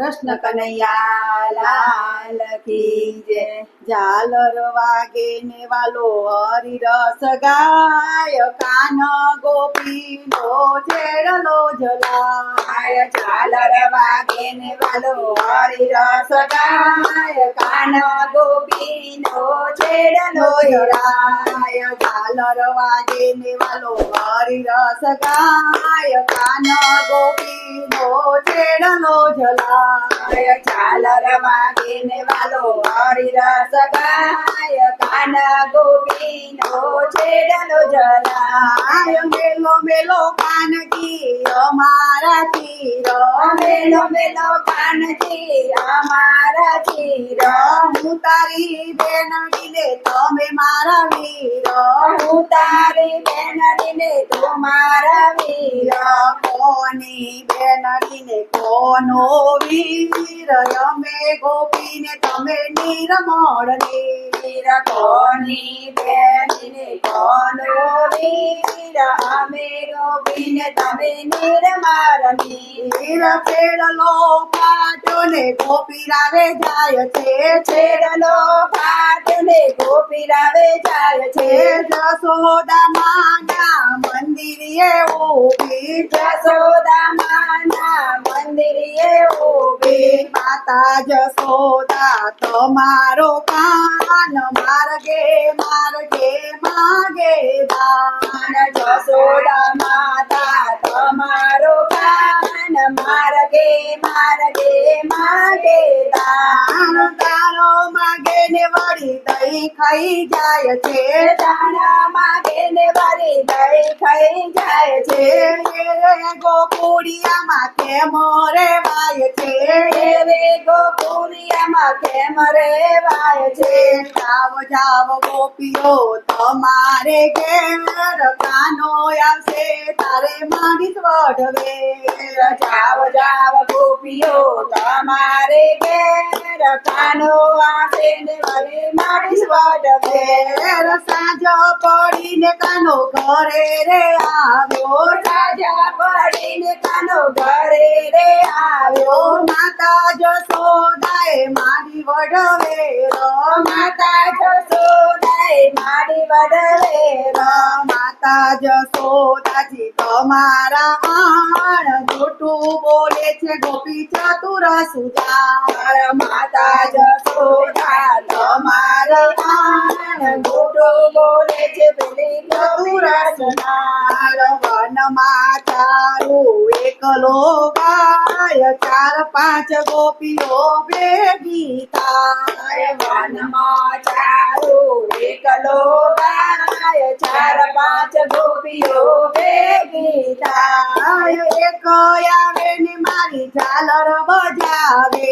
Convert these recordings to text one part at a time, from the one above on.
કૃષ્ણ કનૈયા, લાલ કી જય. ઝાલર વાગે ને વાલો હરી રસ ગાય. કાન ગોપી નો છેડલો વાગે ને વાલો હરી રસ ગાય, કાન ગોપી નો છેડલો જલાય ઝાલર વાગે ને વાલો હરી રસ ગાય, કાન ગોપી નો છેડલો જલાય. ઝાલર વાગે ને વાલો હરી રસ ગાય, કાન ગોપી નો છેડલો જલાય, મેલો મેલો કાનકી અમારા ચીરો. મેલો મેલો કાનકી અમારા ચીરો. હું તારી બેનડીને તમે મારા વીરો. હું તારી બેનડીને તું મારા વીરો. કોની બેનડીને કોનો વીર અમે ગોપીને તમે નિર્મળ નીર કોની બેનડીને કોનો વીર અમે ગોપીને તમે નિર્મળ નીર છેડલો પાટો ને ગોપી રાવે જાય છે છેડલો પાટો ને ગોપી રાવે જાય છે. જસોદા માના મંદિરે ઊભી જસોદા માના મંદિરે માતા જસોદા તમારો કાન માર્ગે માર્ગે માગે દાન. જસોદા માતા તમારો કાન માર્ગે માર્ગે માગે દાન. તારો માગે ને વળી દહીં ખાઈ જાય છે દાણા માગે ને વારી દહીં ખાઈ જાય છે. રે ગોકુડિયામાં કેમ રેવાય છે? રે ગોકુડિયામાં કેમ રેવાય છે? જાવ જાવ ગોપીઓ, તમારે ઘેર કાનો આવશે? તારે મારી વઢવે. જાવ જાવ ગોપીઓ, તમારે ઘેર કાનો આવશે? ને વળી મારી વઢવે સાંજો પડીને કાનો ઘરે રે આવ્યો. સાજા પડીને કાનો ઘરે રે આવ્યો. માતા જસોદાએ મારી વડવેરો માતા જસોદાએ મારી વઢવે માતા જસોદાજી તમારા આણ જૂઠું બોલે છે ગોપી ચતુર સુજાર માતા જસોદા તમારા આણ જૂઠું બોલે છે પેલી ચતુર સુજાર વનમાં ચારું એકલો ગાય, ચાર પાંચ ગોપીઓ ભેગી થાય. વનમાં ચારું એકલો ગાય ચાર પાંચ ગોપીઓ ભેગી થાય એક આવે ને મારી ઝાલર બજાવે.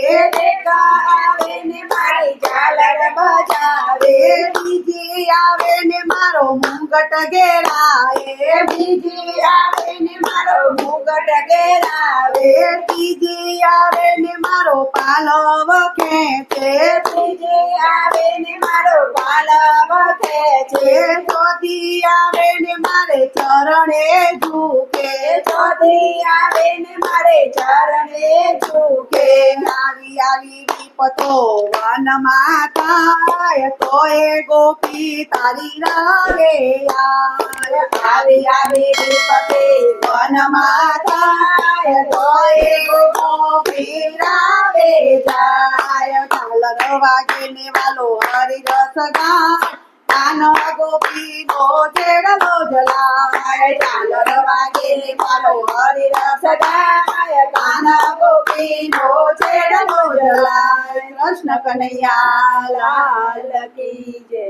એક આવે ને મારી ઝાલર બજાવે. બીજી આવે ને મારો મુંગટ ઘેરાય બીજી આવે ને મારો મુંગટ ઘેરાવે. ત્રીજી આવે ને મારો પાલવ ખેંચે. ત્રીજી આવે ને મારો પાલવ ખેંચે. ચોથી આવે ને મારે ચરણે ઝૂકે, ચોથી આવે ને મારે ચરણે ઝૂકે. આવી આવી વિપતો વનમાં થાય એ ગોપી તારી રાવે આવી આવી વિપતે વનમાં થાય એ ગોપી રાવે જાય. કાલ વાગે ને વાલો હરી રસ ગાય કાનો ગોપી નો છેડલો જલાય ચાલર વાગે વાલો હરી રસ ગાય કાનો ગોપી નો છેડલો જલાય કૃષ્ણ કનૈયા, લાલ કી જય.